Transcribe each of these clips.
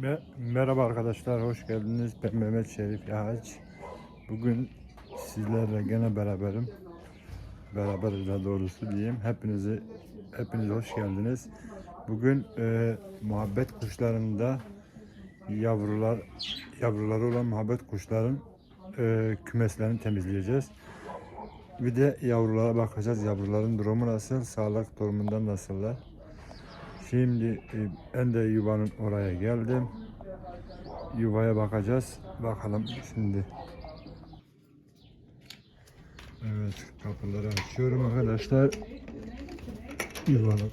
Me- Merhaba arkadaşlar, hoş geldiniz. Ben Mehmet Şerif Yahaç. Bugün sizlerle gene beraberim. Beraberiz daha doğrusu diyeyim. Hepinizi hepiniz hoş geldiniz. Bugün e, muhabbet kuşlarında yavrular yavruları olan muhabbet kuşların e, kümeslerini temizleyeceğiz. Bir de yavrulara bakacağız. Yavruların durumu nasıl? Sağlık durumundan nasıllar? Şimdi e, ben de yuvanın oraya geldim. Yuvaya bakacağız. Bakalım şimdi. Evet kapıları açıyorum arkadaşlar. Yuvalık.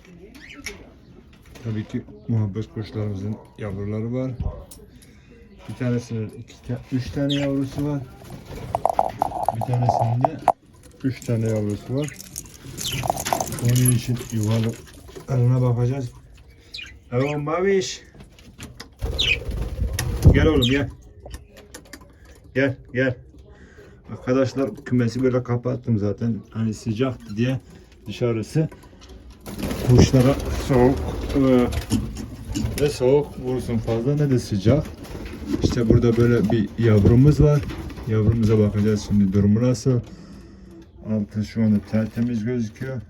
Tabii ki muhabbet kuşlarımızın yavruları var. Bir tanesinin iki üç tane yavrusu var. Bir tanesinin de üç tane yavrusu var. Onun için yuvalıklarına bakacağız. Hello Maviş. Gel oğlum gel. Gel gel. Arkadaşlar kümesi böyle kapattım zaten. Hani sıcaktı diye dışarısı kuşlara soğuk ne soğuk vursun fazla ne de sıcak. İşte burada böyle bir yavrumuz var. Yavrumuza bakacağız şimdi durumu nasıl. Altı şu anda tertemiz gözüküyor.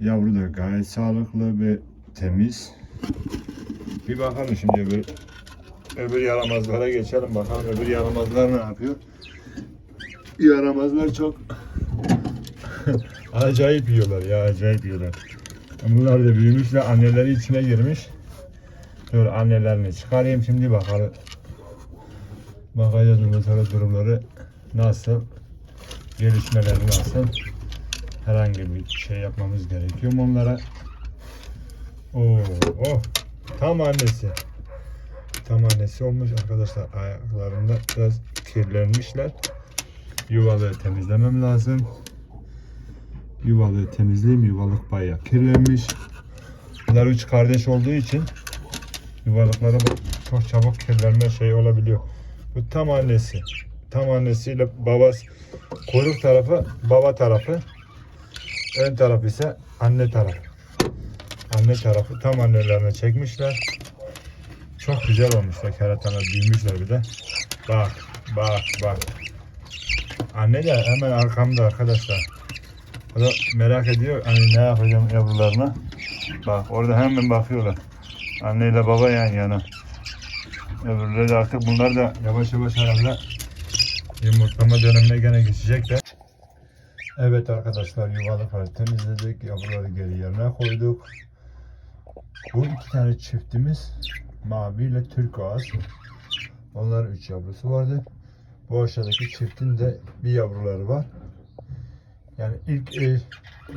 Yavru da gayet sağlıklı ve temiz. Bir bakalım şimdi öbür, öbür yaramazlara geçelim bakalım öbür yaramazlar ne yapıyor. Yaramazlar çok acayip yiyorlar ya acayip yiyorlar. Bunlar da büyümüşler anneleri içine girmiş. Dur annelerini çıkarayım şimdi bakalım. Bakacağız bundan sonra durumları nasıl, gelişmeleri nasıl. Herhangi bir şey yapmamız gerekiyor mu onlara? Oo, oh, tam annesi. Tam annesi olmuş arkadaşlar. Ayaklarında biraz kirlenmişler. Yuvalığı temizlemem lazım. Yuvalığı temizleyeyim. Yuvalık bayağı kirlenmiş. Bunlar üç kardeş olduğu için yuvalıkları çok çabuk kirlenme şey olabiliyor. Bu tam annesi. Tam annesiyle babası kuyruk tarafı baba tarafı ön tarafı ise anne tarafı. Anne tarafı tam annelerine çekmişler. Çok güzel olmuşlar. Keratalar büyümüşler bir de. Bak, bak, bak. Anne de hemen arkamda arkadaşlar. O da merak ediyor hani ne yapacağım yavrularına. Bak orada hemen bakıyorlar. Anneyle baba yan yana. Öbürleri artık bunlar da yavaş yavaş herhalde yumurtlama dönemine gene geçecekler. Evet arkadaşlar yuvalıkları temizledik. Yavruları geri yerine koyduk. Bu iki tane çiftimiz mavi ile turkuaz. Onların üç yavrusu vardı. Bu aşağıdaki çiftin de bir yavruları var. Yani ilk eş,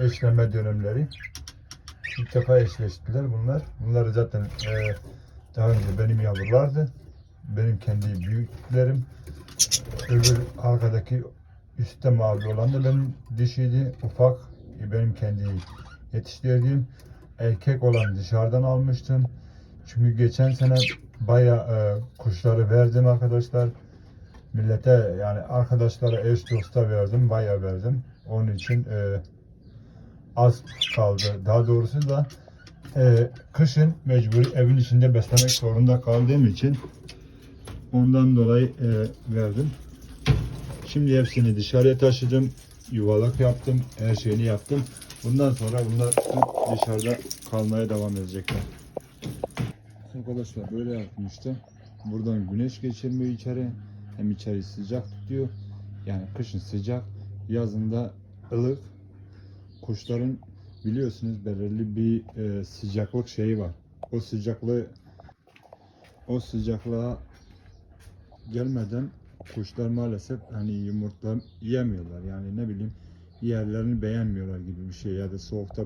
eşleme dönemleri. İlk defa eşleştiler bunlar. Bunlar zaten e, daha önce benim yavrulardı. Benim kendi büyüklerim. Öbür arkadaki üstte mavi olan da benim dişiydi. Ufak e, benim kendi yetiştirdiğim erkek olan dışarıdan almıştım. Çünkü geçen sene baya e, kuşları verdim arkadaşlar. Millete yani arkadaşlara eş dosta verdim. Baya verdim. Onun için e, az kaldı. Daha doğrusu da e, kışın mecburi evin içinde beslemek zorunda kaldığım için ondan dolayı e, verdim. Şimdi hepsini dışarıya taşıdım. Yuvalak yaptım. Her şeyini yaptım. Bundan sonra bunlar dışarıda kalmaya devam edecekler. Arkadaşlar böyle yaptım işte. Buradan güneş geçirmiyor içeri. Hem içeri sıcak tutuyor. Yani kışın sıcak, yazında ılık. Kuşların biliyorsunuz belirli bir e, sıcaklık şeyi var. O sıcaklığı o sıcaklığa gelmeden kuşlar maalesef hani yumurta yiyemiyorlar. Yani ne bileyim yerlerini beğenmiyorlar gibi bir şey. Ya da soğukta